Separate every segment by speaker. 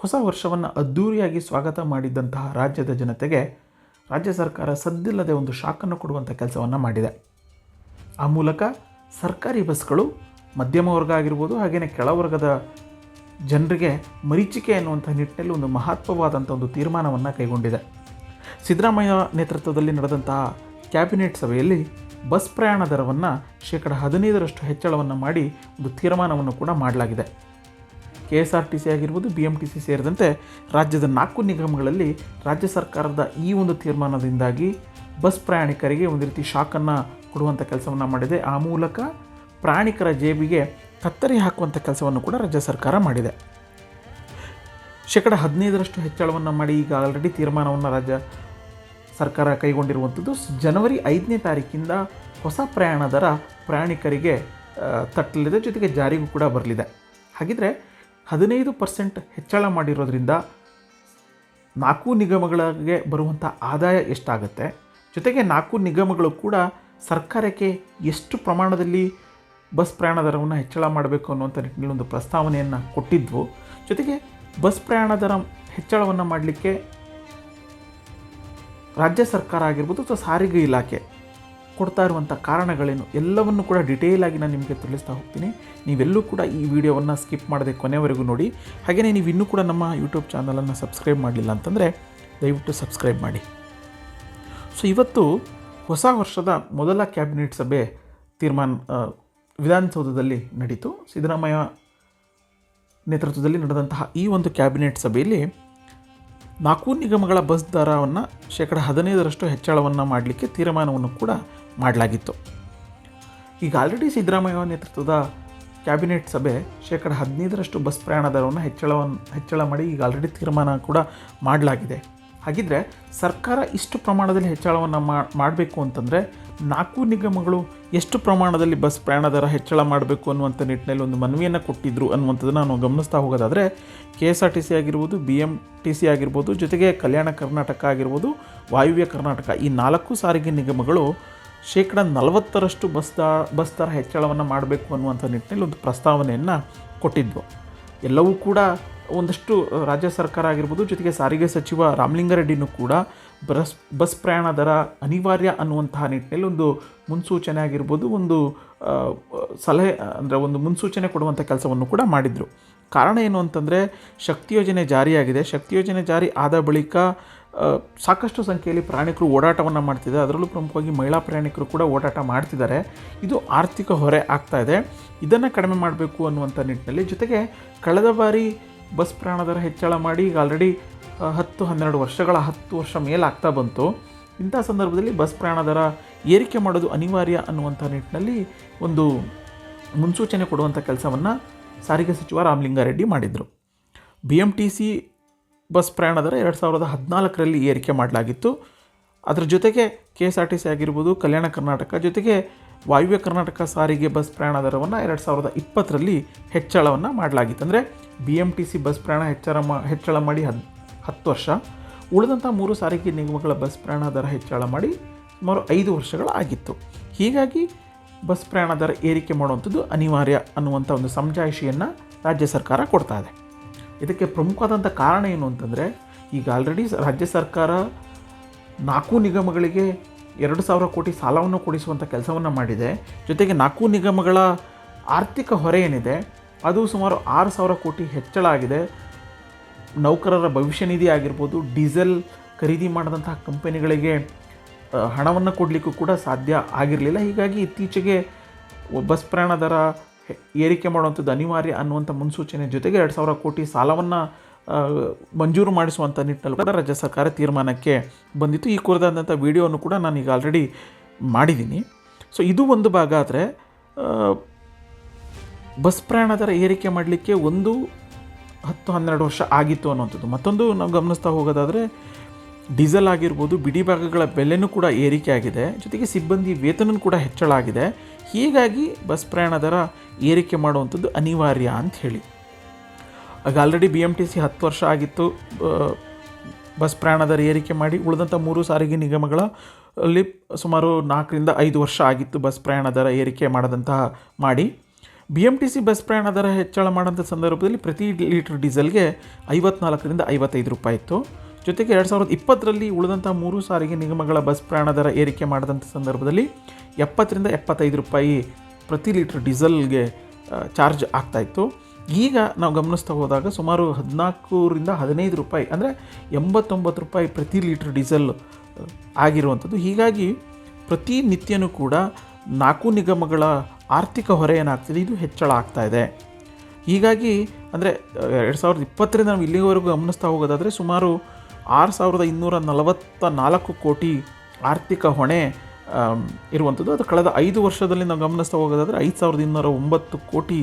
Speaker 1: ಹೊಸ ವರ್ಷವನ್ನು ಅದ್ಧೂರಿಯಾಗಿ ಸ್ವಾಗತ ಮಾಡಿದ್ದಂತಹ ರಾಜ್ಯದ ಜನತೆಗೆ ರಾಜ್ಯ ಸರ್ಕಾರ ಸದ್ದಿಲ್ಲದೆ ಒಂದು ಶಾಕನ್ನು ಕೊಡುವಂಥ ಕೆಲಸವನ್ನು ಮಾಡಿದೆ. ಆ ಮೂಲಕ ಸರ್ಕಾರಿ ಬಸ್ಗಳು ಮಧ್ಯಮ ವರ್ಗ ಆಗಿರ್ಬೋದು ಹಾಗೆಯೇ ಕೆಳವರ್ಗದ ಜನರಿಗೆ ಮರೀಚಿಕೆ ಎನ್ನುವಂಥ ನಿಟ್ಟಿನಲ್ಲಿ ಒಂದು ಮಹತ್ವವಾದಂಥ ಒಂದು ತೀರ್ಮಾನವನ್ನು ಕೈಗೊಂಡಿದೆ. ಸಿದ್ದರಾಮಯ್ಯ ನೇತೃತ್ವದಲ್ಲಿ ನಡೆದಂತಹ ಕ್ಯಾಬಿನೆಟ್ ಸಭೆಯಲ್ಲಿ ಬಸ್ ಪ್ರಯಾಣ ದರವನ್ನು ಶೇಕಡ ಹದಿನೈದರಷ್ಟು ಹೆಚ್ಚಳವನ್ನು ಮಾಡಿ ಒಂದು ತೀರ್ಮಾನವನ್ನು ಕೂಡ ಮಾಡಲಾಗಿದೆ. K S R T C ಆಗಿರ್ಬೋದು ಬಿ ಎಂ ಟಿ ಸಿ ಸೇರಿದಂತೆ ರಾಜ್ಯದ ನಾಲ್ಕು ನಿಗಮಗಳಲ್ಲಿ ರಾಜ್ಯ ಸರ್ಕಾರದ ಈ ಒಂದು ತೀರ್ಮಾನದಿಂದಾಗಿ ಬಸ್ ಪ್ರಯಾಣಿಕರಿಗೆ ಒಂದು ರೀತಿ ಶಾಕನ್ನು ಕೊಡುವಂಥ ಕೆಲಸವನ್ನು ಮಾಡಿದೆ. ಆ ಮೂಲಕ ಪ್ರಯಾಣಿಕರ ಜೇಬಿಗೆ ಕತ್ತರಿ ಹಾಕುವಂಥ ಕೆಲಸವನ್ನು ಕೂಡ ರಾಜ್ಯ ಸರ್ಕಾರ ಮಾಡಿದೆ. ಶೇಕಡ ಹದಿನೈದರಷ್ಟು ಹೆಚ್ಚಳವನ್ನು ಮಾಡಿ ಈಗ ಆಲ್ರೆಡಿ ತೀರ್ಮಾನವನ್ನು ರಾಜ್ಯ ಸರ್ಕಾರ ಕೈಗೊಂಡಿರುವಂಥದ್ದು. ಜನವರಿ ಐದನೇ ತಾರೀಕಿಂದ ಹೊಸ ಪ್ರಯಾಣ ದರ ಪ್ರಯಾಣಿಕರಿಗೆ ತಟ್ಟಲಿದೆ. ಜೊತೆಗೆ ಜಾರಿಗೂ ಕೂಡ ಬರಲಿದೆ. ಹಾಗಿದ್ರೆ ಹದಿನೈದು ಪರ್ಸೆಂಟ್ ಹೆಚ್ಚಳ ಮಾಡಿರೋದ್ರಿಂದ ನಾಲ್ಕು ನಿಗಮಗಳಿಗೆ ಬರುವಂಥ ಆದಾಯ ಎಷ್ಟಾಗುತ್ತೆ? ಜೊತೆಗೆ ನಾಲ್ಕು ನಿಗಮಗಳು ಕೂಡ ಸರ್ಕಾರಕ್ಕೆ ಎಷ್ಟು ಪ್ರಮಾಣದಲ್ಲಿ ಬಸ್ ಪ್ರಯಾಣ ದರವನ್ನು ಹೆಚ್ಚಳ ಮಾಡಬೇಕು ಅನ್ನುವಂಥ ನಿಟ್ಟಿನಲ್ಲಿ ಒಂದು ಪ್ರಸ್ತಾವನೆಯನ್ನು ಕೊಟ್ಟಿದ್ವು. ಜೊತೆಗೆ ಬಸ್ ಪ್ರಯಾಣ ದರ ಹೆಚ್ಚಳವನ್ನು ಮಾಡಲಿಕ್ಕೆ ರಾಜ್ಯ ಸರ್ಕಾರ ಆಗಿರ್ಬೋದು ಅಥವಾ ಸಾರಿಗೆ ಇಲಾಖೆ ಕೊಡ್ತಾ ಇರುವಂಥ ಕಾರಣಗಳೇನು ಎಲ್ಲವನ್ನು ಕೂಡ ಡಿಟೇಲ್ ಆಗಿ ನಾನು ನಿಮಗೆ ತಿಳಿಸ್ತಾ ಹೋಗ್ತೀನಿ. ನೀವೆಲ್ಲೂ ಕೂಡ ಈ ವಿಡಿಯೋವನ್ನು ಸ್ಕಿಪ್ ಮಾಡದೆ ಕೊನೆವರೆಗೂ ನೋಡಿ. ಹಾಗೆಯೇ ನೀವು ಇನ್ನೂ ಕೂಡ ನಮ್ಮ ಯೂಟ್ಯೂಬ್ ಚಾನಲನ್ನು ಸಬ್ಸ್ಕ್ರೈಬ್ ಮಾಡಲಿಲ್ಲ ಅಂತಂದರೆ ದಯವಿಟ್ಟು ಸಬ್ಸ್ಕ್ರೈಬ್ ಮಾಡಿ. ಸೊ ಇವತ್ತು ಹೊಸ ವರ್ಷದ ಮೊದಲ ಕ್ಯಾಬಿನೆಟ್ ಸಭೆ ತೀರ್ಮಾನ ವಿಧಾನಸೌಧದಲ್ಲಿ ನಡೀತು. ಸಿದ್ದರಾಮಯ್ಯ ನೇತೃತ್ವದಲ್ಲಿ ನಡೆದಂತಹ ಈ ಒಂದು ಕ್ಯಾಬಿನೆಟ್ ಸಭೆಯಲ್ಲಿ ನಾಲ್ಕು ನಿಗಮಗಳ ಬಸ್ ದರವನ್ನು ಶೇಕಡ ಹದಿನೈದರಷ್ಟು ಹೆಚ್ಚಳವನ್ನು ಮಾಡಲಿಕ್ಕೆ ತೀರ್ಮಾನವನ್ನು ಕೂಡ ಮಾಡಲಾಗಿತ್ತು. ಈಗ ಆಲ್ರೆಡಿ ಸಿದ್ದರಾಮಯ್ಯ ನೇತೃತ್ವದ ಕ್ಯಾಬಿನೆಟ್ ಸಭೆ ಶೇಕಡ ಹದಿನೈದರಷ್ಟು ಬಸ್ ಪ್ರಯಾಣ ದರವನ್ನು ಹೆಚ್ಚಳವನ್ನು ಹೆಚ್ಚಳ ಮಾಡಿ ಈಗ ಆಲ್ರೆಡಿ ತೀರ್ಮಾನ ಕೂಡ ಮಾಡಲಾಗಿದೆ. ಹಾಗಿದ್ರೆ ಸರ್ಕಾರ ಇಷ್ಟು ಪ್ರಮಾಣದಲ್ಲಿ ಹೆಚ್ಚಳವನ್ನು ಮಾಡಬೇಕು ಅಂತಂದರೆ ನಾಲ್ಕು ನಿಗಮಗಳು ಎಷ್ಟು ಪ್ರಮಾಣದಲ್ಲಿ ಬಸ್ ಪ್ರಯಾಣ ದರ ಹೆಚ್ಚಳ ಮಾಡಬೇಕು ಅನ್ನುವಂಥ ನಿಟ್ಟಿನಲ್ಲಿ ಒಂದು ಮನವಿಯನ್ನು ಕೊಟ್ಟಿದ್ದರು ಅನ್ನುವಂಥದ್ದನ್ನು ನಾವು ಗಮನಿಸ್ತಾ ಹೋಗೋದಾದರೆ K S R T C ಆಗಿರ್ಬೋದು ಬಿ ಎಂ ಟಿ ಸಿ ಆಗಿರ್ಬೋದು, ಜೊತೆಗೆ ಕಲ್ಯಾಣ ಕರ್ನಾಟಕ ಆಗಿರ್ಬೋದು, ವಾಯುವ್ಯ ಕರ್ನಾಟಕ ಈ ನಾಲ್ಕು ಸಾರಿಗೆ ನಿಗಮಗಳು ಶೇಕಡ ನಲವತ್ತರಷ್ಟು ಬಸ್ ದ, ಬಸ್ ದರ ಹೆಚ್ಚಳವನ್ನು ಮಾಡಬೇಕು ಅನ್ನುವಂಥ ನಿಟ್ಟಿನಲ್ಲಿ ಒಂದು ಪ್ರಸ್ತಾವನೆಯನ್ನು ಕೊಟ್ಟಿದ್ವು. ಎಲ್ಲವೂ ಕೂಡ ಒಂದಷ್ಟು ರಾಜ್ಯ ಸರ್ಕಾರ ಆಗಿರ್ಬೋದು, ಜೊತೆಗೆ ಸಾರಿಗೆ ಸಚಿವ ರಾಮಲಿಂಗಾರೆಡ್ಡಿನೂ ಕೂಡ ಬಸ್ ಬಸ್ ಪ್ರಯಾಣ ದರ ಅನಿವಾರ್ಯ ಅನ್ನುವಂತಹ ನಿಟ್ಟಿನಲ್ಲಿ ಒಂದು ಮುನ್ಸೂಚನೆ ಆಗಿರ್ಬೋದು, ಒಂದು ಸಲಹೆ, ಅಂದರೆ ಒಂದು ಮುನ್ಸೂಚನೆ ಕೊಡುವಂಥ ಕೆಲಸವನ್ನು ಕೂಡ ಮಾಡಿದರು. ಕಾರಣ ಏನು ಅಂತಂದರೆ, ಶಕ್ತಿ ಯೋಜನೆ ಜಾರಿಯಾಗಿದೆ. ಶಕ್ತಿ ಯೋಜನೆ ಜಾರಿ ಆದ ಬಳಿಕ ಸಾಕಷ್ಟು ಸಂಖ್ಯೆಯಲ್ಲಿ ಪ್ರಯಾಣಿಕರು ಓಡಾಟವನ್ನು ಮಾಡ್ತಿದೆ. ಅದರಲ್ಲೂ ಪ್ರಮುಖವಾಗಿ ಮಹಿಳಾ ಪ್ರಯಾಣಿಕರು ಕೂಡ ಓಡಾಟ ಮಾಡ್ತಿದ್ದಾರೆ. ಇದು ಆರ್ಥಿಕ ಹೊರೆ ಆಗ್ತಾ ಇದೆ. ಇದನ್ನು ಕಡಿಮೆ ಮಾಡಬೇಕು ಅನ್ನುವಂಥ ನಿಟ್ಟಿನಲ್ಲಿ ಜೊತೆಗೆ ಕಳೆದ ಬಾರಿ ಬಸ್ ಪ್ರಯಾಣ ದರ ಹೆಚ್ಚಳ ಮಾಡಿ ಈಗ ಆಲ್ರೆಡಿ ಹತ್ತು, ಹನ್ನೆರಡು ವರ್ಷಗಳ, ಹತ್ತು ವರ್ಷ ಮೇಲಾಗ್ತಾ ಬಂತು. ಇಂಥ ಸಂದರ್ಭದಲ್ಲಿ ಬಸ್ ಪ್ರಯಾಣ ದರ ಏರಿಕೆ ಮಾಡೋದು ಅನಿವಾರ್ಯ ಅನ್ನುವಂಥ ನಿಟ್ಟಿನಲ್ಲಿ ಒಂದು ಮುನ್ಸೂಚನೆ ಕೊಡುವಂಥ ಕೆಲಸವನ್ನು ಸಾರಿಗೆ ಸಚಿವ ರಾಮಲಿಂಗಾರೆಡ್ಡಿ ಮಾಡಿದರು. B M T C bus ಪ್ರಯಾಣ ದರ ಎರಡು ಸಾವಿರದ ಹದಿನಾಲ್ಕರಲ್ಲಿ ಏರಿಕೆ ಮಾಡಲಾಗಿತ್ತು. ಅದರ ಜೊತೆಗೆ K S R T C ಆಗಿರ್ಬೋದು, ಕಲ್ಯಾಣ ಕರ್ನಾಟಕ, ಜೊತೆಗೆ ವಾಯುವ್ಯ ಕರ್ನಾಟಕ ಸಾರಿಗೆ ಬಸ್ ಪ್ರಯಾಣ ದರವನ್ನು ಎರಡು ಸಾವಿರದ ಇಪ್ಪತ್ತರಲ್ಲಿ ಹೆಚ್ಚಳವನ್ನು ಮಾಡಲಾಗಿತ್ತು. ಅಂದರೆ B M T C bus ಪ್ರಯಾಣ ಹೆಚ್ಚಳ ಮಾ, ಹೆಚ್ಚಳ ಮಾಡಿ ಹದ್, ಹತ್ತು ವರ್ಷ ಉಳಿದಂಥ ಮೂರು ಸಾರಿಗೆ ನಿಗಮಗಳ ಬಸ್ ಪ್ರಯಾಣ ದರ ಹೆಚ್ಚಳ ಮಾಡಿ ಸುಮಾರು ಐದು ವರ್ಷಗಳಾಗಿತ್ತು. ಹೀಗಾಗಿ ಬಸ್ ಪ್ರಯಾಣ ದರ ಏರಿಕೆ ಮಾಡುವಂಥದ್ದು ಅನಿವಾರ್ಯ ಅನ್ನುವಂಥ ಒಂದು ಸಮಜಾಯಿಷಿಯನ್ನು ರಾಜ್ಯ ಸರ್ಕಾರ ಕೊಡ್ತಾ ಇದೆ. ಇದಕ್ಕೆ ಪ್ರಮುಖವಾದಂಥ ಕಾರಣ ಏನು ಅಂತಂದರೆ, ಈಗ ಆಲ್ರೆಡಿ ರಾಜ್ಯ ಸರ್ಕಾರ ನಾಲ್ಕು ನಿಗಮಗಳಿಗೆ ಎರಡು ಸಾವಿರ ಕೋಟಿ ಸಾಲವನ್ನು ಕೊಡಿಸುವಂಥ ಕೆಲಸವನ್ನು ಮಾಡಿದೆ. ಜೊತೆಗೆ ನಾಲ್ಕು ನಿಗಮಗಳ ಆರ್ಥಿಕ ಹೊರೆ ಏನಿದೆ, ಅದು ಸುಮಾರು ಆರು ಸಾವಿರ ಕೋಟಿ ಹೆಚ್ಚಳ ಆಗಿದೆ. ನೌಕರರ ಭವಿಷ್ಯ ನಿಧಿ ಆಗಿರ್ಬೋದು, ಡೀಸೆಲ್ ಖರೀದಿ ಮಾಡಿದಂತಹ ಕಂಪನಿಗಳಿಗೆ ಹಣವನ್ನು ಕೊಡಲಿಕ್ಕೂ ಕೂಡ ಸಾಧ್ಯ ಆಗಿರಲಿಲ್ಲ. ಹೀಗಾಗಿ ಇತ್ತೀಚೆಗೆ ಬಸ್ ಪ್ರಯಾಣ ದರ ಏರಿಕೆ ಮಾಡುವಂಥದ್ದು ಅನಿವಾರ್ಯ ಅನ್ನುವಂಥ ಮುನ್ಸೂಚನೆ ಜೊತೆಗೆ ಎರಡು ಸಾವಿರ ಕೋಟಿ ಸಾಲವನ್ನು ಮಂಜೂರು ಮಾಡಿಸುವಂಥ ನಿಟ್ಟಿನಲ್ಲಿ ಕೂಡ ರಾಜ್ಯ ಸರ್ಕಾರ ತೀರ್ಮಾನಕ್ಕೆ ಬಂದಿತ್ತು. ಈ ಕುರಿತಾದಂಥ ವಿಡಿಯೋವನ್ನು ಕೂಡ ನಾನು ಈಗ ಆಲ್ರೆಡಿ ಮಾಡಿದ್ದೀನಿ. ಸೊ ಇದು ಒಂದು ಭಾಗ ಆದರೆ ಬಸ್ ಪ್ರಯಾಣ ದರ ಏರಿಕೆ ಮಾಡಲಿಕ್ಕೆ ಒಂದು ಹತ್ತು ಹನ್ನೆರಡು ವರ್ಷ ಆಗಿತ್ತು ಅನ್ನುವಂಥದ್ದು. ಮತ್ತೊಂದು ನಾವು ಗಮನಿಸ್ತಾ ಹೋಗೋದಾದರೆ, ಡೀಸೆಲ್ ಆಗಿರ್ಬೋದು, ಬಿಡಿ ಭಾಗಗಳ ಬೆಲೆನೂ ಕೂಡ ಏರಿಕೆ ಆಗಿದೆ. ಜೊತೆಗೆ ಸಿಬ್ಬಂದಿ ವೇತನ ಕೂಡ ಹೆಚ್ಚಳ ಆಗಿದೆ. ಹೀಗಾಗಿ ಬಸ್ ಪ್ರಯಾಣ ದರ ಏರಿಕೆ ಮಾಡುವಂಥದ್ದು ಅನಿವಾರ್ಯ ಅಂತ ಹೇಳಿ. ಆಗ already B M T C ಹತ್ತು ವರ್ಷ ಆಗಿತ್ತು ಬಸ್ ಪ್ರಯಾಣ ದರ ಏರಿಕೆ ಮಾಡಿ ಉಳಿದಂಥ ಮೂರು ಸಾರಿಗೆ ನಿಗಮಗಳ ಅಲ್ಲಿ ಸುಮಾರು ನಾಲ್ಕರಿಂದ ಐದು ವರ್ಷ ಆಗಿತ್ತು ಬಸ್ ಪ್ರಯಾಣ ದರ ಏರಿಕೆ ಮಾಡದಂತಹ ಮಾಡಿ. B M T C bus ಪ್ರಯಾಣ ದರ ಹೆಚ್ಚಳ ಮಾಡೋಂಥ ಸಂದರ್ಭದಲ್ಲಿ ಪ್ರತಿ ಲೀಟರ್ ಡೀಸೆಲ್ಗೆ ಐವತ್ನಾಲ್ಕರಿಂದ ಐವತ್ತೈದು ರೂಪಾಯಿ ಇತ್ತು. ಜೊತೆಗೆ ಎರಡು ಸಾವಿರದ ಇಪ್ಪತ್ತರಲ್ಲಿ ಉಳಿದಂಥ ಮೂರು ಸಾರಿಗೆ ನಿಗಮಗಳ ಬಸ್ ಪ್ರಯಾಣ ದರ ಏರಿಕೆ ಮಾಡಿದಂಥ ಸಂದರ್ಭದಲ್ಲಿ ಎಪ್ಪತ್ತರಿಂದ ಎಪ್ಪತ್ತೈದು ರೂಪಾಯಿ ಪ್ರತಿ ಲೀಟ್ರ್ ಡೀಸೆಲ್ಗೆ ಚಾರ್ಜ್ ಆಗ್ತಾಯಿತ್ತು ಈಗ ನಾವು ಗಮನಿಸ್ತಾ ಹೋದಾಗ ಸುಮಾರು ಹದಿನಾಲ್ಕರಿಂದ ಹದಿನೈದು ರೂಪಾಯಿ, ಅಂದರೆ ಎಂಬತ್ತೊಂಬತ್ತು ರೂಪಾಯಿ ಪ್ರತಿ ಲೀಟ್ರ್ ಡೀಸೆಲ್ ಆಗಿರುವಂಥದ್ದು. ಹೀಗಾಗಿ ಪ್ರತಿನಿತ್ಯನೂ ಕೂಡ ನಾಲ್ಕು ನಿಗಮಗಳ ಆರ್ಥಿಕ ಹೊರೆ ಏನಾಗ್ತಿದೆ ಇದು ಹೆಚ್ಚಳ ಆಗ್ತಾ ಇದೆ. ಹೀಗಾಗಿ, ಅಂದರೆ ಎರಡು ಸಾವಿರದ ಇಪ್ಪತ್ತರಿಂದ ನಾವು ಇಲ್ಲಿವರೆಗೂ ಗಮನಿಸ್ತಾ ಹೋಗೋದಾದರೆ ಸುಮಾರು ಆರು ಸಾವಿರದ ಇನ್ನೂರ ನಲವತ್ತ ನಾಲ್ಕು ಕೋಟಿ ಆರ್ಥಿಕ ಹೊಣೆ ಇರುವಂಥದ್ದು. ಅದು ಕಳೆದ ಐದು ವರ್ಷದಲ್ಲಿ ನಾವು ಗಮನಿಸ್ತಾ ಹೋಗೋದಾದರೆ ಐದು ಸಾವಿರದ ಇನ್ನೂರ ಒಂಬತ್ತು ಕೋಟಿ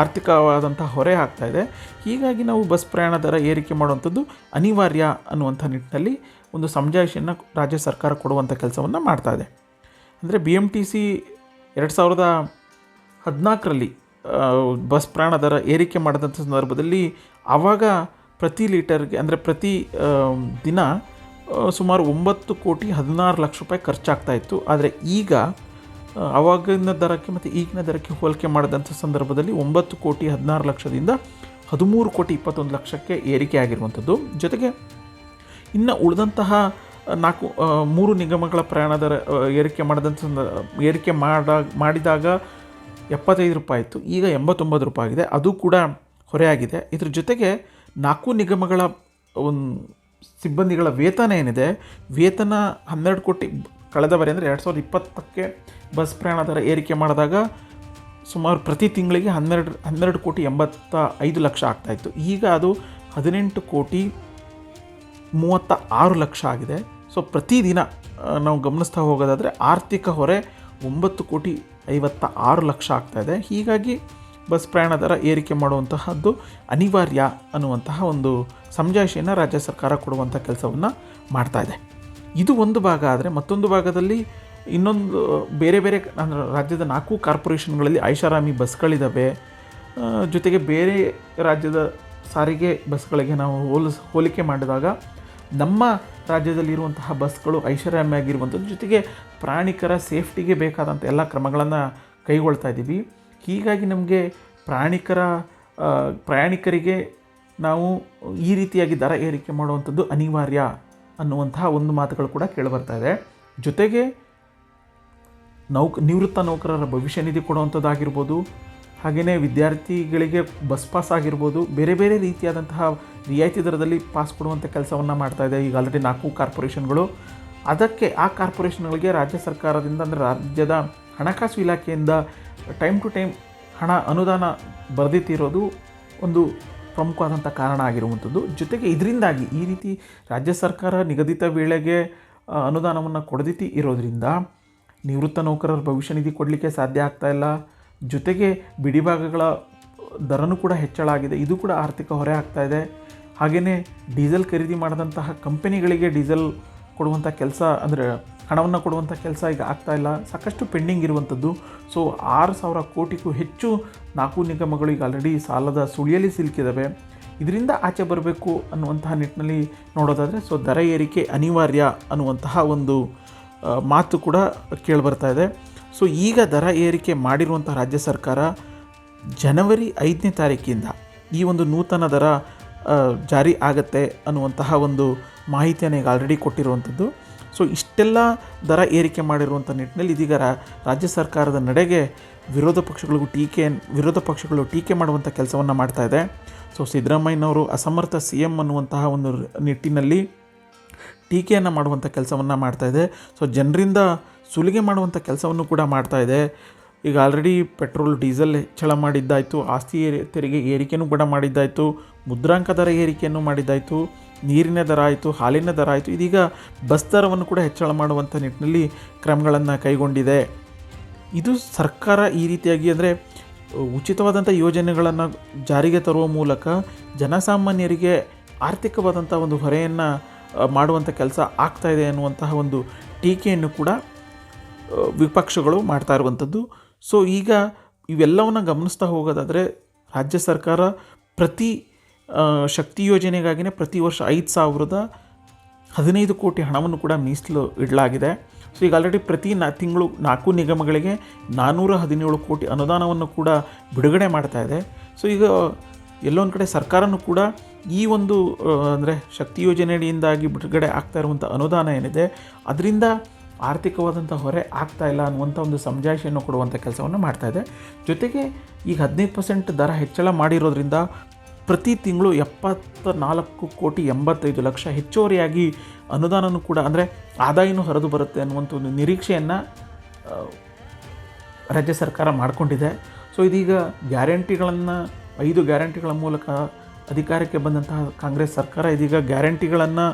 Speaker 1: ಆರ್ಥಿಕವಾದಂಥ ಹೊರೆ ಆಗ್ತಾ ಇದೆ. ಹೀಗಾಗಿ ನಾವು ಬಸ್ ಪ್ರಯಾಣ ದರ ಏರಿಕೆ ಮಾಡುವಂಥದ್ದು ಅನಿವಾರ್ಯ ಅನ್ನುವಂಥ ನಿಟ್ಟಿನಲ್ಲಿ ಒಂದು ಸಮಜಾಯಿಷಿಯನ್ನು ರಾಜ್ಯ ಸರ್ಕಾರ ಕೊಡುವಂಥ ಕೆಲಸವನ್ನು ಮಾಡ್ತಾ ಇದೆ. ಅಂದರೆ ಬಿ ಎಂ ಟಿ ಸಿ ಎರಡು ಸಾವಿರದ ಹದಿನಾಲ್ಕರಲ್ಲಿ ಬಸ್ ಪ್ರಯಾಣ ದರ ಏರಿಕೆ ಮಾಡಿದಂಥ ಸಂದರ್ಭದಲ್ಲಿ ಆವಾಗ ಪ್ರತಿ ಲೀಟರ್ಗೆ, ಅಂದರೆ ಪ್ರತಿ ದಿನ ಸುಮಾರು ಒಂಬತ್ತು ಕೋಟಿ ಹದಿನಾರು ಲಕ್ಷ ರೂಪಾಯಿ ಖರ್ಚಾಗ್ತಾ ಇತ್ತು. ಆದರೆ ಈಗ ಆವಾಗಿನ ದರಕ್ಕೆ ಮತ್ತು ಈಗಿನ ದರಕ್ಕೆ ಹೋಲಿಕೆ ಮಾಡಿದಂಥ ಸಂದರ್ಭದಲ್ಲಿ ಒಂಬತ್ತು ಕೋಟಿ ಹದಿನಾರು ಲಕ್ಷದಿಂದ ಹದಿಮೂರು ಕೋಟಿ ಇಪ್ಪತ್ತೊಂದು ಲಕ್ಷಕ್ಕೆ ಏರಿಕೆ ಆಗಿರುವಂಥದ್ದು. ಜೊತೆಗೆ ಇನ್ನು ಉಳಿದಂತಹ ನಾಲ್ಕು ಮೂರು ನಿಗಮಗಳ ಪ್ರಯಾಣ ದರ ಏರಿಕೆ ಮಾಡಿದಂಥ ಏರಿಕೆ ಮಾಡ, ಮಾಡಿದಾಗ ಎಪ್ಪತ್ತೈದು ರೂಪಾಯಿ ಇತ್ತು. ಈಗ ಎಂಬತ್ತೊಂಬತ್ತು ರೂಪಾಯಿ ಆಗಿದೆ. ಅದು ಕೂಡ ಹೊರೆಯಾಗಿದೆ. ಇದ್ರ ಜೊತೆಗೆ ನಾಲ್ಕು ನಿಗಮಗಳ, ಒಂದು ಸಿಬ್ಬಂದಿಗಳ ವೇತನ ಏನಿದೆ? ವೇತನ ಹನ್ನೆರಡು ಕೋಟಿ ಕಳೆದ ಬಾರಿ ಅಂದರೆ ಎರಡು ಸಾವಿರದ ಇಪ್ಪತ್ತಕ್ಕೆ ಬಸ್ ಪ್ರಯಾಣ ದರ ಏರಿಕೆ ಮಾಡಿದಾಗ ಸುಮಾರು ಪ್ರತಿ ತಿಂಗಳಿಗೆ ಹನ್ನೆರಡು ಹನ್ನೆರಡು ಕೋಟಿ ಎಂಬತ್ತ ಐದು ಲಕ್ಷ ಆಗ್ತಾಯಿತ್ತು ಈಗ ಅದು ಹದಿನೆಂಟು ಕೋಟಿ ಮೂವತ್ತ ಆರು ಲಕ್ಷ ಆಗಿದೆ. ಸೊ ಪ್ರತಿದಿನ ನಾವು ಗಮನಿಸ್ತಾ ಹೋಗೋದಾದರೆ ಆರ್ಥಿಕ ಹೊರೆ ಒಂಬತ್ತು ಕೋಟಿ ಐವತ್ತ ಆರು ಲಕ್ಷ ಆಗ್ತಾಯಿದೆ ಹೀಗಾಗಿ ಬಸ್ ಪ್ರಯಾಣ ದರ ಏರಿಕೆ ಮಾಡುವಂತಹದ್ದು ಅನಿವಾರ್ಯ ಅನ್ನುವಂತಹ ಒಂದು ಸಮಜಾಯಿಷಿಯನ್ನು ರಾಜ್ಯ ಸರ್ಕಾರ ಕೊಡುವಂಥ ಕೆಲಸವನ್ನು ಮಾಡ್ತಾ ಇದೆ. ಒಂದು ಭಾಗ ಆದರೆ ಮತ್ತೊಂದು ಭಾಗದಲ್ಲಿ ಇನ್ನೊಂದು, ಬೇರೆ ಬೇರೆ ರಾಜ್ಯದ ನಾಲ್ಕು ಕಾರ್ಪೊರೇಷನ್ಗಳಲ್ಲಿ ಐಷಾರಾಮಿ ಬಸ್ಗಳಿದ್ದಾವೆ ಜೊತೆಗೆ ಬೇರೆ ರಾಜ್ಯದ ಸಾರಿಗೆ ಬಸ್ಗಳಿಗೆ ನಾವು ಹೋಲಿಸ್ ಹೋಲಿಕೆ ಮಾಡಿದಾಗ ನಮ್ಮ ರಾಜ್ಯದಲ್ಲಿರುವಂತಹ ಬಸ್ಗಳು ಐಷಾರಾಮಿ ಆಗಿರುವಂಥದ್ದು ಜೊತೆಗೆ ಪ್ರಯಾಣಿಕರ ಸೇಫ್ಟಿಗೆ ಬೇಕಾದಂಥ ಎಲ್ಲ ಕ್ರಮಗಳನ್ನು ಕೈಗೊಳ್ತಾ ಇದ್ದೀವಿ ಹೀಗಾಗಿ ನಮಗೆ ಪ್ರಯಾಣಿಕರ ಪ್ರಯಾಣಿಕರಿಗೆ ನಾವು ಈ ರೀತಿಯಾಗಿ ದರ ಏರಿಕೆ ಮಾಡುವಂಥದ್ದು ಅನಿವಾರ್ಯ ಅನ್ನುವಂತಹ ಒಂದು ಮಾತುಗಳು ಕೂಡ ಇದೆ. ಜೊತೆಗೆ ನೌಕ, ನಿವೃತ್ತ ನೌಕರರ ಭವಿಷ್ಯ ನಿಧಿ ಕೊಡುವಂಥದ್ದಾಗಿರ್ಬೋದು, ಹಾಗೆಯೇ ವಿದ್ಯಾರ್ಥಿಗಳಿಗೆ ಬಸ್ ಪಾಸ್ ಆಗಿರ್ಬೋದು, ಬೇರೆ ಬೇರೆ ರೀತಿಯಾದಂತಹ ರಿಯಾಯಿತಿ ದರದಲ್ಲಿ ಪಾಸ್ ಕೊಡುವಂಥ ಕೆಲಸವನ್ನು ಇದೆ ಈಗ ಆಲ್ರೆಡಿ ನಾಲ್ಕು ಕಾರ್ಪೊರೇಷನ್ಗಳು. ಅದಕ್ಕೆ ಆ ಕಾರ್ಪೊರೇಷನ್ಗಳಿಗೆ ರಾಜ್ಯ ಸರ್ಕಾರದಿಂದ ಅಂದರೆ ರಾಜ್ಯದ ಹಣಕಾಸು ಇಲಾಖೆಯಿಂದ ಟೈಮ್ ಟು ಟೈಮ್ ಹಣ ಅನುದಾನ ಬರೆದಿತ್ತಿರೋದು ಒಂದು ಪ್ರಮುಖವಾದಂಥ ಕಾರಣ ಆಗಿರುವಂಥದ್ದು. ಜೊತೆಗೆ ಇದರಿಂದಾಗಿ ಈ ರೀತಿ ರಾಜ್ಯ ಸರ್ಕಾರ ನಿಗದಿತ ವೇಳೆಗೆ ಅನುದಾನವನ್ನು ಕೊಡದಿತಿ ಇರೋದರಿಂದ ನಿವೃತ್ತ ನೌಕರರ ಭವಿಷ್ಯ ನಿಧಿ ಕೊಡಲಿಕ್ಕೆ ಸಾಧ್ಯ ಆಗ್ತಾ ಇಲ್ಲ. ಜೊತೆಗೆ ಬಿಡಿಭಾಗಗಳ ದರನೂ ಕೂಡ ಹೆಚ್ಚಳ ಆಗಿದೆ. ಇದು ಕೂಡ ಆರ್ಥಿಕ ಹೊರೆ ಆಗ್ತಾ ಇದೆ. ಹಾಗೆಯೇ ಡೀಸೆಲ್ ಖರೀದಿ ಮಾಡಿದಂತಹ ಕಂಪನಿಗಳಿಗೆ ಡೀಸೆಲ್ ಕೊಡುವಂಥ ಕೆಲಸ ಅಂದರೆ ಹಣವನ್ನು ಕೊಡುವಂಥ ಕೆಲಸ ಈಗ ಆಗ್ತಾ ಇಲ್ಲ. ಸಾಕಷ್ಟು ಪೆಂಡಿಂಗ್ ಇರುವಂಥದ್ದು. ಸೊ, ಆರು ಸಾವಿರ ಕೋಟಿಗೂ ಹೆಚ್ಚು ನಾಲ್ಕು ನಿಗಮಗಳು ಈಗ ಆಲ್ರೆಡಿ ಸಾಲದ ಸುಳಿಯಲ್ಲಿ ಸಿಲುಕಿದ್ದಾವೆ. ಇದರಿಂದ ಆಚೆ ಬರಬೇಕು ಅನ್ನುವಂತಹ ನಿಟ್ಟಿನಲ್ಲಿ ನೋಡೋದಾದರೆ, ಸೊ, ದರ ಏರಿಕೆ ಅನಿವಾರ್ಯ ಅನ್ನುವಂತಹ ಒಂದು ಮಾತು ಕೂಡ ಕೇಳಿಬರ್ತಾ ಇದೆ. ಸೊ, ಈಗ ದರ ಏರಿಕೆ ಮಾಡಿರುವಂಥ ರಾಜ್ಯ ಸರ್ಕಾರ ಜನವರಿ ಐದನೇ ತಾರೀಕಿಂದ ಈ ಒಂದು ನೂತನ ದರ ಜಾರಿ ಆಗತ್ತೆ ಅನ್ನುವಂತಹ ಒಂದು ಮಾಹಿತಿಯನ್ನು ಈಗ ಆಲ್ರೆಡಿ ಕೊಟ್ಟಿರುವಂಥದ್ದು. ಸೊ ಇಷ್ಟೆಲ್ಲ ದರ ಏರಿಕೆ ಮಾಡಿರುವಂಥ ನಿಟ್ಟಿನಲ್ಲಿ ಇದೀಗ ರಾಜ್ಯ ಸರ್ಕಾರದ ನಡೆಗೆ ವಿರೋಧ ಪಕ್ಷಗಳಿಗೂ ಟೀಕೆ, ವಿರೋಧ ಪಕ್ಷಗಳು ಟೀಕೆ ಮಾಡುವಂಥ ಕೆಲಸವನ್ನು ಮಾಡ್ತಾ ಇದೆ. ಸೊ ಸಿದ್ದರಾಮಯ್ಯನವರು ಅಸಮರ್ಥ ಸಿ ಎಂ ಅನ್ನುವಂತಹ ಒಂದು ನಿಟ್ಟಿನಲ್ಲಿ ಟೀಕೆಯನ್ನು ಮಾಡುವಂಥ ಕೆಲಸವನ್ನು ಮಾಡ್ತಾ ಇದೆ. ಸೊ ಜನರಿಂದ ಸುಲಿಗೆ ಮಾಡುವಂಥ ಕೆಲಸವನ್ನು ಕೂಡ ಮಾಡ್ತಾ ಇದೆ. ಈಗ ಆಲ್ರೆಡಿ ಪೆಟ್ರೋಲ್ ಡೀಸೆಲ್ ಹೆಚ್ಚಳ ಮಾಡಿದ್ದಾಯಿತು, ಆಸ್ತಿ ತೆರಿಗೆ ಏರಿಕೆಯೂ ಕೂಡ ಮಾಡಿದ್ದಾಯಿತು, ಮುದ್ರಾಂಕ ದರ ಏರಿಕೆಯನ್ನು ಮಾಡಿದ್ದಾಯಿತು. ನೀರಿನ ದರ ಆಯಿತು, ಹಾಲಿನ ದರ ಆಯಿತು, ಇದೀಗ ಬಸ್ ದರವನ್ನು ಕೂಡ ಹೆಚ್ಚಳ ಮಾಡುವಂಥ ನಿಟ್ಟಿನಲ್ಲಿ ಕ್ರಮಗಳನ್ನು ಕೈಗೊಂಡಿದೆ. ಇದು ಸರ್ಕಾರ ಈ ರೀತಿಯಾಗಿ ಅಂದರೆ ಉಚಿತವಾದಂಥ ಯೋಜನೆಗಳನ್ನು ಜಾರಿಗೆ ತರುವ ಮೂಲಕ ಜನಸಾಮಾನ್ಯರಿಗೆ ಆರ್ಥಿಕವಾದಂಥ ಒಂದು ಹೊರೆಯನ್ನು ಮಾಡುವಂಥ ಕೆಲಸ ಆಗ್ತಾ ಇದೆ ಅನ್ನುವಂತಹ ಒಂದು ಟೀಕೆಯನ್ನು ಕೂಡ ವಿಪಕ್ಷಗಳು ಮಾಡ್ತಾ ಇರುವಂಥದ್ದು. ಸೊ, ಈಗ ಇವೆಲ್ಲವನ್ನು ಗಮನಿಸ್ತಾ ಹೋಗೋದಾದರೆ ರಾಜ್ಯ ಸರ್ಕಾರ ಪ್ರತಿ ಶಕ್ತಿ ಯೋಜನೆಗಾಗಿಯೇ ಪ್ರತಿ ವರ್ಷ ಐದು ಸಾವಿರದ ಹದಿನೈದು ಕೋಟಿ ಹಣವನ್ನು ಕೂಡ ಮೀಸಲು ಇಡಲಾಗಿದೆ. ಸೊ ಈಗ ಆಲ್ರೆಡಿ ಪ್ರತಿ ನಾ, ತಿಂಗಳು ನಾಲ್ಕು ನಿಗಮಗಳಿಗೆ ನಾನ್ನೂರ ಹದಿನೇಳು ಕೋಟಿ ಅನುದಾನವನ್ನು ಕೂಡ ಬಿಡುಗಡೆ ಮಾಡ್ತಾ ಇದೆ. ಸೊ ಈಗ ಎಲ್ಲೊಂದು ಕಡೆ ಸರ್ಕಾರನೂ ಕೂಡ ಈ ಒಂದು ಅಂದರೆ ಶಕ್ತಿ ಯೋಜನೆಯಿಂದಾಗಿ ಬಿಡುಗಡೆ ಆಗ್ತಾ ಇರುವಂಥ ಅನುದಾನ ಏನಿದೆ, ಅದರಿಂದ ಆರ್ಥಿಕವಾದಂಥ ಹೊರೆ ಆಗ್ತಾ ಇಲ್ಲ ಅನ್ನುವಂಥ ಒಂದು ಸಮಜಾಯಿಷಿಯನ್ನು ಕೊಡುವಂಥ ಕೆಲಸವನ್ನು ಇದೆ. ಜೊತೆಗೆ ಈಗ ಹದಿನೈದು ಪರ್ಸೆಂಟ್ ದರ ಹೆಚ್ಚಳ ಮಾಡಿರೋದ್ರಿಂದ ಪ್ರತಿ ತಿಂಗಳು ಎಪ್ಪತ್ತ ನಾಲ್ಕು ಕೋಟಿ ಎಂಬತ್ತೈದು ಲಕ್ಷ ಹೆಚ್ಚುವರಿಯಾಗಿ ಅನುದಾನನೂ ಕೂಡ ಅಂದರೆ ಆದಾಯನೂ ಹರಿದು ಬರುತ್ತೆ ಅನ್ನುವಂಥ ಒಂದು ನಿರೀಕ್ಷೆಯನ್ನು ರಾಜ್ಯ ಸರ್ಕಾರ ಮಾಡಿಕೊಂಡಿದೆ. ಸೊ ಇದೀಗ ಗ್ಯಾರಂಟಿಗಳನ್ನು, ಐದು ಗ್ಯಾರಂಟಿಗಳ ಮೂಲಕ ಅಧಿಕಾರಕ್ಕೆ ಬಂದಂತಹ ಕಾಂಗ್ರೆಸ್ ಸರ್ಕಾರ ಇದೀಗ ಗ್ಯಾರಂಟಿಗಳನ್ನು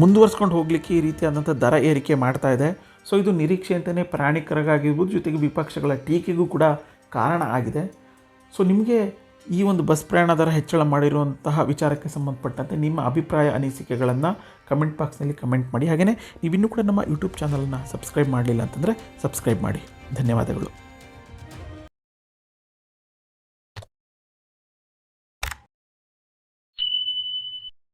Speaker 1: ಮುಂದುವರ್ಸ್ಕೊಂಡು ಹೋಗಲಿಕ್ಕೆ ಈ ರೀತಿಯಾದಂಥ ದರ ಏರಿಕೆ ಮಾಡ್ತಾ ಇದೆ. ಸೊ ಇದು ನಿರೀಕ್ಷೆ ಅಂತಲೇ ಪ್ರಯಾಣಿಕರಿಗಾಗಿರ್ಬೋದು ಜೊತೆಗೆ ವಿಪಕ್ಷಗಳ ಟೀಕೆಗೂ ಕೂಡ ಕಾರಣ ಆಗಿದೆ. ಸೊ ನಿಮಗೆ ಈ ಒಂದು ಬಸ್ ಪ್ರಯಾಣ ದರ ಹೆಚ್ಚಳ ಮಾಡಿರುವಂತಹ ವಿಚಾರಕ್ಕೆ ಸಂಬಂಧಪಟ್ಟಂತೆ ನಿಮ್ಮ ಅಭಿಪ್ರಾಯ, ಅನಿಸಿಕೆಗಳನ್ನು ಕಮೆಂಟ್ ಬಾಕ್ಸ್ನಲ್ಲಿ ಕಮೆಂಟ್ ಮಾಡಿ. ಹಾಗೆಯೇ ನೀವಿನ್ನೂ ಕೂಡ ನಮ್ಮ ಯೂಟ್ಯೂಬ್ ಚಾನಲನ್ನು ಸಬ್ಸ್ಕ್ರೈಬ್ ಮಾಡಲಿಲ್ಲ ಅಂತಂದರೆ ಸಬ್ಸ್ಕ್ರೈಬ್ ಮಾಡಿ. ಧನ್ಯವಾದಗಳು.